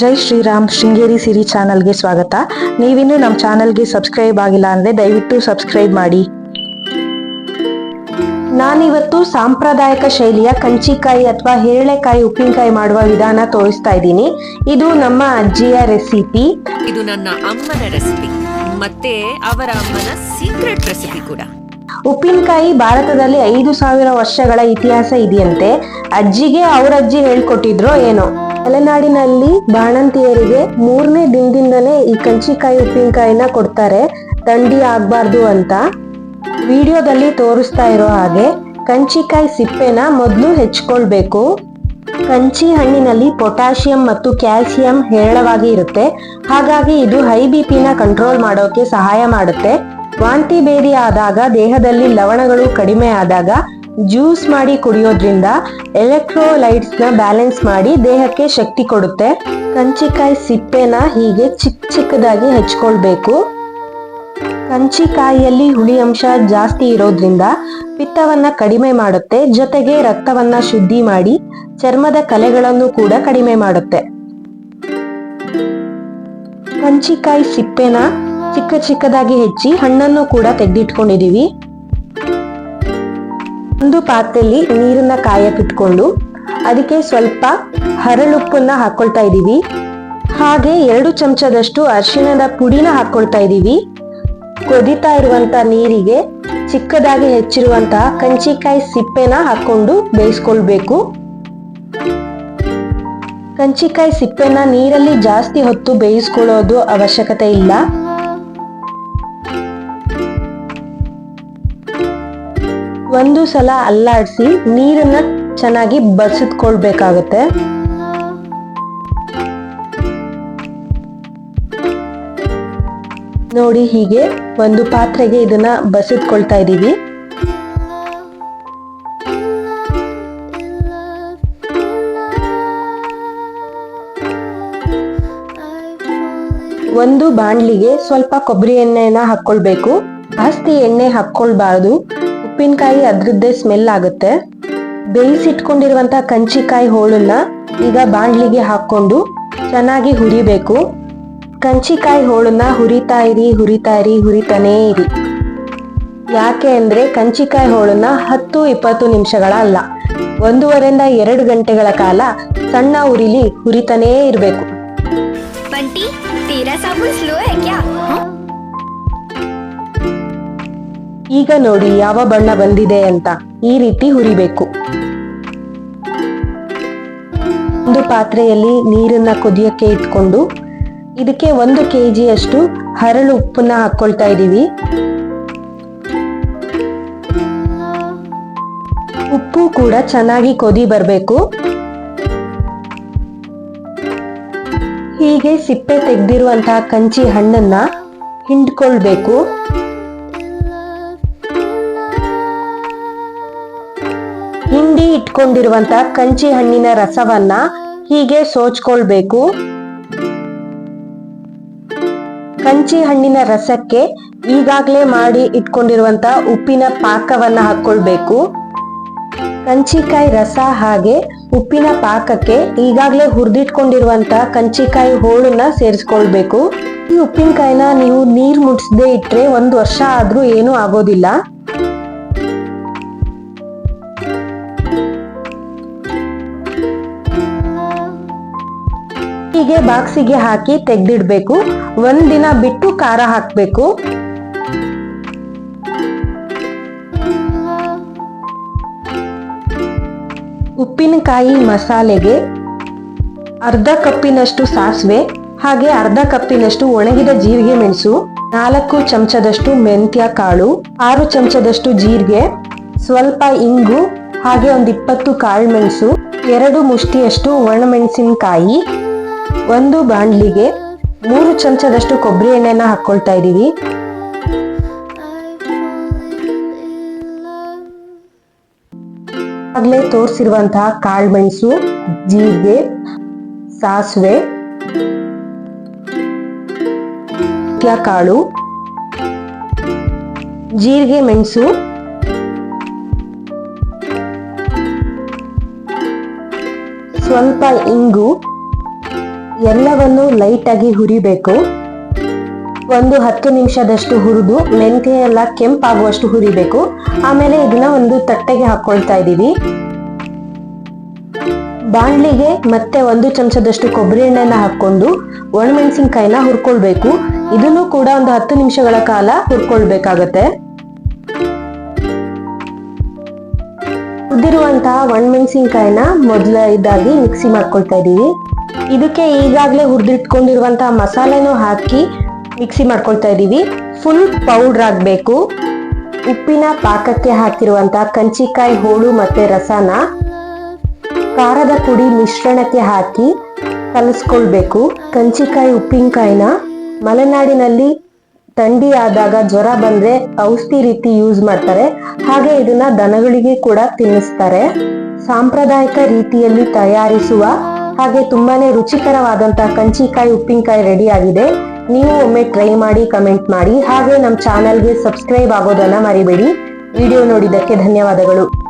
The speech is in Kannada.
ಜೈ ಶ್ರೀರಾಮ್ ಶೃಂಗೇರಿ ಸಿರಿ ಚಾನಲ್ಗೆ ಸ್ವಾಗತ. ನೀವಿನ್ನೂ ನಮ್ಮ ಚಾನಲ್ಗೆ ಸಬ್ಸ್ಕ್ರೈಬ್ ಆಗಿಲ್ಲ ಅಂದ್ರೆ ದಯವಿಟ್ಟು ಸಬ್ಸ್ಕ್ರೈಬ್ ಮಾಡಿ. ನಾನಿವತ್ತು ಸಾಂಪ್ರದಾಯಿಕ ಶೈಲಿಯ ಕಂಚಿಕಾಯಿ ಅಥವಾ ಹೇಳೆಕಾಯಿ ಉಪ್ಪಿನಕಾಯಿ ಮಾಡುವ ವಿಧಾನ ತೋರಿಸ್ತಾ ಇದ್ದೀನಿ. ಇದು ನಮ್ಮ ಅಜ್ಜಿಯ ರೆಸಿಪಿ. ಇದು ನನ್ನ ಅಮ್ಮನ ರೆಸಿಪಿ ಮತ್ತೆ ಅವರ ಅಮ್ಮನ ಸೀಕ್ರೆಟ್ ರೆಸಿಪಿ ಕೂಡ. ಉಪ್ಪಿನಕಾಯಿ ಭಾರತದಲ್ಲಿ ಐದು ಸಾವಿರ ವರ್ಷಗಳ ಇತಿಹಾಸ ಇದೆಯಂತೆ. ಅಜ್ಜಿಗೆ ಅವರಜ್ಜಿ ಅಜ್ಜಿ ಹೇಳ್ಕೊಟ್ಟಿದ್ರೋ ಏನೋ. ಮಲೆನಾಡಿನಲ್ಲಿ ಬಾಣಂತಿಯರಿಗೆ ಮೂರನೇ ದಿನದಿಂದನೇ ಈ ಕಂಚಿಕಾಯಿ ಉಪ್ಪಿನಕಾಯಿನ ಕೊಡ್ತಾರೆ. ಥಂಡಿ ಆಗ್ಬಾರ್ದು ಅಂತ ವಿಡಿಯೋದಲ್ಲಿ ತೋರಿಸ್ತಾ ಇರೋ ಹಾಗೆ ಕಂಚಿಕಾಯಿ ಸಿಪ್ಪೆನ ಮೊದಲು ಹೆಚ್ಕೊಳ್ಬೇಕು. ಕಂಚಿ ಹಣ್ಣಿನಲ್ಲಿ ಪೊಟ್ಯಾಷಿಯಂ ಮತ್ತು ಕ್ಯಾಲ್ಸಿಯಂ ಹೇರಳವಾಗಿ ಇರುತ್ತೆ. ಹಾಗಾಗಿ ಇದು ಹೈ ಬಿ ಪಿನ ಕಂಟ್ರೋಲ್ ಮಾಡೋಕೆ ಸಹಾಯ ಮಾಡುತ್ತೆ. ವಾಂತಿ ಭೇದಿ ಆದಾಗ ದೇಹದಲ್ಲಿ ಲವಣಗಳು ಕಡಿಮೆ ಆದಾಗ ಜ್ಯೂಸ್ ಮಾಡಿ ಕುಡಿಯೋದ್ರಿಂದ ಎಲೆಕ್ಟ್ರೋಲೈಟ್ಸ್ನ ಬ್ಯಾಲೆನ್ಸ್ ಮಾಡಿ ದೇಹಕ್ಕೆ ಶಕ್ತಿ ಕೊಡುತ್ತೆ. ಕಂಚಿಕಾಯಿ ಸಿಪ್ಪೆನ ಹೀಗೆ ಚಿಕ್ಕ ಚಿಕ್ಕದಾಗಿ ಹಚ್ಕೊಳ್ಬೇಕು. ಕಂಚಿಕಾಯಿಯಲ್ಲಿ ಹುಳಿ ಅಂಶ ಜಾಸ್ತಿ ಇರೋದ್ರಿಂದ ಪಿತ್ತವನ್ನ ಕಡಿಮೆ ಮಾಡುತ್ತೆ. ಜೊತೆಗೆ ರಕ್ತವನ್ನ ಶುದ್ಧಿ ಮಾಡಿ ಚರ್ಮದ ಕಲೆಗಳನ್ನು ಕೂಡ ಕಡಿಮೆ ಮಾಡುತ್ತೆ. ಕಂಚಿಕಾಯಿ ಸಿಪ್ಪೆನ ಚಿಕ್ಕ ಚಿಕ್ಕದಾಗಿ ಹೆಚ್ಚಿ ಹಣ್ಣನ್ನು ಕೂಡ ತೆಗೆದಿಟ್ಕೊಂಡಿದೀವಿ. ಒಂದು ಪಾತ್ರೆಯಲ್ಲಿ ನೀರನ್ನ ಕಾಯಕ್ಕಿಟ್ಕೊಂಡು ಅದಕ್ಕೆ ಸ್ವಲ್ಪ ಹರಳುಪ್ಪನ್ನ ಹಾಕೊಳ್ತಾ ಇದ್ದೀವಿ. ಹಾಗೆ ಎರಡು ಚಮಚದಷ್ಟು ಅರಿಶಿಣದ ಪುಡಿನ ಹಾಕೊಳ್ತಾ ಇದ್ದೀವಿ. ಕೊದಿತಾ ಇರುವಂತ ನೀರಿಗೆ ಚಿಕ್ಕದಾಗಿ ಹೆಚ್ಚಿರುವಂತಹ ಕಂಚಿಕಾಯಿ ಸಿಪ್ಪೆನ ಹಾಕೊಂಡು ಬೇಯಿಸ್ಕೊಳ್ಬೇಕು. ಕಂಚಿಕಾಯಿ ಸಿಪ್ಪೆನ ನೀರಲ್ಲಿ ಜಾಸ್ತಿ ಹೊತ್ತು ಬೇಯಿಸ್ಕೊಳ್ಳೋದು ಅವಶ್ಯಕತೆ ಇಲ್ಲ. ಒಂದು ಸಲ ಅಲ್ಲಾಡಿಸಿ ನೀರನ್ನ ಚೆನ್ನಾಗಿ ಬಸಿದ್ಕೊಳ್ಬೇಕಾಗತ್ತೆ ನೋಡಿ ಹೀಗೆ ಒಂದು ಪಾತ್ರೆಗೆ ಇದನ್ನ ಬಸಿದ್ಕೊಳ್ತಾ ಇದೀವಿ ಒಂದು ಬಾಣ್ಲಿಗೆ ಸ್ವಲ್ಪ ಕೊಬ್ಬರಿ ಎಣ್ಣೆನ ಹಾಕೊಳ್ಬೇಕು ಜಾಸ್ತಿ ಎಣ್ಣೆ ಹಾಕೊಳ್ಬಾರ್ದು ಉಪ್ಪಿನಕಾಯಿ ಅದ್ರದ್ದೇ ಸ್ಮೆಲ್ ಆಗುತ್ತೆ. ಬೇಯಿಸಿಟ್ಕೊಂಡಿರುವಂಥ ಕಂಚಿಕಾಯಿ ಹೋಳನ್ನ ಈಗ ಬಾಂಡ್ಲಿಗೆ ಹಾಕೊಂಡು ಚೆನ್ನಾಗಿ ಹುರಿಬೇಕು. ಕಂಚಿಕಾಯಿ ಹೋಳನ್ನ ಹುರಿತಾ ಇರಿ ಹುರಿತಾ ಇರಿ, ಹುರಿತಾನೇ ಇರಿ. ಯಾಕೆ ಅಂದ್ರೆ ಕಂಚಿಕಾಯಿ ಹೋಳನ್ನ ಹತ್ತು, ಇಪ್ಪತ್ತು ನಿಮಿಷಗಳ ಅಲ್ಲ, ಒಂದೂವರೆಯಿಂದ ಎರಡು ಗಂಟೆಗಳ ಕಾಲ ಸಣ್ಣ ಉರಿಲಿ ಹುರಿತಾನೇ ಇರಬೇಕು. ಈಗ ನೋಡಿ ಯಾವ ಬಣ್ಣ ಬಂದಿದೆ ಅಂತ. ಈ ರೀತಿ ಹುರಿಬೇಕು. ಒಂದು ಪಾತ್ರೆಯಲ್ಲಿ ನೀರನ್ನ ಕುದಿಯಕ್ಕೆ ಇಟ್ಕೊಂಡು ಇದಕ್ಕೆ ಒಂದು ಕೆ ಜಿಯಷ್ಟು ಹರಳು ಉಪ್ಪನ್ನ ಹಾಕೊಳ್ತಾ ಇದೀವಿ ಉಪ್ಪು ಕೂಡ ಚೆನ್ನಾಗಿ ಕೊದಿ ಬರಬೇಕು. ಹೀಗೆ ಸಿಪ್ಪೆ ತೆಗೆದಿರುವಂತಹ ಕಂಚಿ ಹಣ್ಣನ್ನ ಹಿಂಡ್ಕೊಳ್ಬೇಕು. ಇಟ್ಕೊಂಡಿರುವಂತ ಕಂಚಿ ಹಣ್ಣಿನ ರಸವನ್ನ ಹೀಗೆ ಸೋಚ್ಕೊಳ್ಬೇಕು. ಕಂಚಿ ಹಣ್ಣಿನ ರಸಕ್ಕೆ ಈಗಾಗಲೇ ಮಾಡಿ ಇಟ್ಕೊಂಡಿರುವಂತ ಉಪ್ಪಿನ ಪಾಕವನ್ನ ಹಾಕೊಳ್ಬೇಕು ಕಂಚಿಕಾಯಿ ರಸ ಹಾಗೆ ಉಪ್ಪಿನ ಪಾಕಕ್ಕೆ ಈಗಾಗಲೇ ಹುರಿದಿಟ್ಕೊಂಡಿರುವಂತ ಕಂಚಿಕಾಯಿ ಹೋಳನ್ನ ಸೇರಿಸ್ಕೊಳ್ಬೇಕು. ಈ ಉಪ್ಪಿನಕಾಯಿನ ನೀವು ನೀರ್ ಮುಟ್ಸದೆ ಇಟ್ರೆ ಒಂದು ವರ್ಷ ಆದ್ರೂ ಏನೂ ಆಗೋದಿಲ್ಲ. ಹೀಗೆ ಬಾಕ್ಸಿಗೆ ಹಾಕಿ ತೆಗೆದಿಡ್ಬೇಕು. ಒಂದಿನ ಬಿಟ್ಟು ಖಾರ ಹಾಕಬೇಕು. ಉಪ್ಪಿನಕಾಯಿ ಮಸಾಲೆಗೆ ಅರ್ಧ ಕಪ್ಪಿನಷ್ಟು ಸಾಸಿವೆ, ಹಾಗೆ ಅರ್ಧ ಕಪ್ಪಿನಷ್ಟು ಒಣಗಿದ ಜೀರಿಗೆ ಮೆಣಸು, ನಾಲ್ಕು ಚಮಚದಷ್ಟು ಮೆಂತ್ಯ ಕಾಳು, ಆರು ಚಮಚದಷ್ಟು ಜೀರಿಗೆ, ಸ್ವಲ್ಪ ಇಂಗು, ಹಾಗೆ ಒಂದು ಇಪ್ಪತ್ತು ಕಾಳು ಮೆಣಸು, ಎರಡು ಮುಷ್ಟಿಯಷ್ಟು ಒಣಮೆಣಸಿನಕಾಯಿ ಒಂದು ಬಾಣ್ಲಿಗೆ ಮೂರು ಚಮಚದಷ್ಟು ಕೊಬ್ಬರಿ ಎಣ್ಣೆನ ಹಾಕೊಳ್ತಾ ಇದೀವಿ ಆಗ್ಲೇ ತೋರಿಸಿರುವಂತಹ ಕಾಳುಮೆಣಸು ಜೀರಿಗೆ, ಸಾಸಿವೆ ಕಾಳು, ಜೀರಿಗೆ ಮೆಣಸು, ಸ್ವಲ್ಪ ಇಂಗು ಎಲ್ಲವನ್ನು ಲೈಟಾಗಿ ಹುರಿಬೇಕು. ಒಂದು ಹತ್ತು ನಿಮಿಷದಷ್ಟು ಹುರಿದು, ಮೆಂತ್ಯ ಎಲ್ಲ ಕೆಂಪಾಗುವಷ್ಟು ಹುರಿಬೇಕು. ಆಮೇಲೆ ಇದನ್ನ ಒಂದು ತಟ್ಟೆಗೆ ಹಾಕೊಳ್ತಾ ಇದ್ದೀವಿ. ಬಾಣ್ಲಿಗೆ ಮತ್ತೆ ಒಂದು ಚಮಚದಷ್ಟು ಕೊಬ್ಬರಿ ಎಣ್ಣೆನ ಹಾಕೊಂಡು ಒಣಮೆಣಸಿನ್ಕಾಯಿನ ಹುರ್ಕೊಳ್ಬೇಕು. ಇದನ್ನು ಕೂಡ ಒಂದು ಹತ್ತು ನಿಮಿಷಗಳ ಕಾಲ ಹುರ್ಕೊಳ್ಬೇಕಾಗತ್ತೆ. ಹುರಿದಿರುವಂತಹ ಒಣಮೆಣಸಿನ್ಕಾಯಿನ ಮೊದಲ ಇದಾಗಿ ಮಿಕ್ಸಿ ಮಾಡ್ಕೊಳ್ತಾ ಇದೀವಿ ಇದಕ್ಕೆ ಈಗಾಗಲೇ ಹುರಿದಿಟ್ಕೊಂಡಿರುವಂತಹ ಮಸಾಲೆನೂ ಹಾಕಿ ಮಿಕ್ಸಿ ಮಾಡ್ಕೊಳ್ತಾ ಇದ್ದೀವಿ. ಫುಲ್ ಪೌಡರ್ ಆಗಬೇಕು. ಉಪ್ಪಿನ ಪಾಕಕ್ಕೆ ಹಾಕಿರುವಂತಹ ಕಂಚಿಕಾಯಿ, ಹೋಳು ಮತ್ತೆ ರಸನ ಖಾರದ ಪುಡಿ ಮಿಶ್ರಣಕ್ಕೆ ಹಾಕಿ ಕಲಸ್ಕೊಳ್ಬೇಕು. ಕಂಚಿಕಾಯಿ, ಉಪ್ಪಿನಕಾಯಿನ ಮಲೆನಾಡಿನಲ್ಲಿ ಥಂಡಿ ಆದಾಗ ಜ್ವರ ಬಂದ್ರೆ ಔಷಧಿ ರೀತಿ ಯೂಸ್ ಮಾಡ್ತಾರೆ. ಹಾಗೆ ಇದನ್ನ ದನಗಳಿಗೆ ಕೂಡ ತಿನ್ನಿಸ್ತಾರೆ. ಸಾಂಪ್ರದಾಯಿಕ ರೀತಿಯಲ್ಲಿ ತಯಾರಿಸುವ ಹಾಗೆ ತುಂಬಾನೇ ರುಚಿಕರವಾದಂತಹ ಕಂಚಿಕಾಯಿ, ಉಪ್ಪಿನಕಾಯಿ ರೆಡಿ ಆಗಿದೆ. ನೀವು ಒಮ್ಮೆ ಟ್ರೈ ಮಾಡಿ ಕಮೆಂಟ್ ಮಾಡಿ. ಹಾಗೆ ನಮ್ಮ ಚಾನಲ್ಗೆ ಸಬ್ಸ್ಕ್ರೈಬ್ ಆಗೋದನ್ನ ಮರಿಬೇಡಿ. ವಿಡಿಯೋ ನೋಡಿದ್ದಕ್ಕೆ ಧನ್ಯವಾದಗಳು.